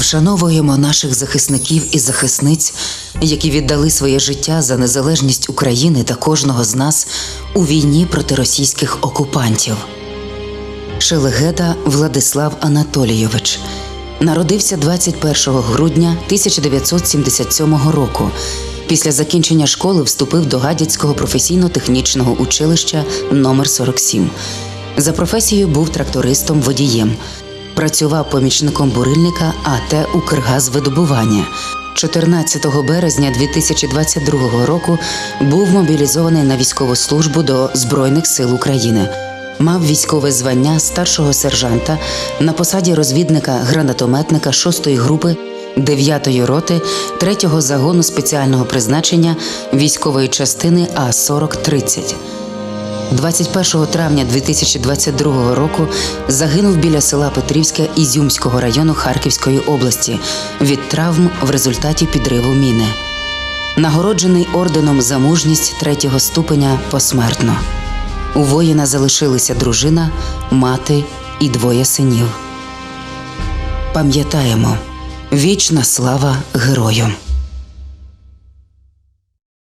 Вшановуємо наших захисників і захисниць, які віддали своє життя за незалежність України та кожного з нас у війні проти російських окупантів. Шелегеда Владислав Анатолійович народився 21 грудня 1977 року. Після закінчення школи вступив до Гадяцького професійно-технічного училища номер 47 За професією був трактористом водієм. Працював помічником бурильника АТ Укргазвидобування. 14 березня 2022 року був мобілізований на військову службу до Збройних сил України. Мав військове звання старшого сержанта на посаді розвідника-гранатометника 6-ї групи 9-ї роти 3-го загону спеціального призначення військової частини А-4030. 21 травня 2022 року загинув біля села Петрівське Ізюмського району Харківської області від травм в результаті підриву міни. Нагороджений орденом за мужність третього ступеня посмертно. У воїна залишилися дружина, мати і двоє синів. Пам'ятаємо вічна слава герою.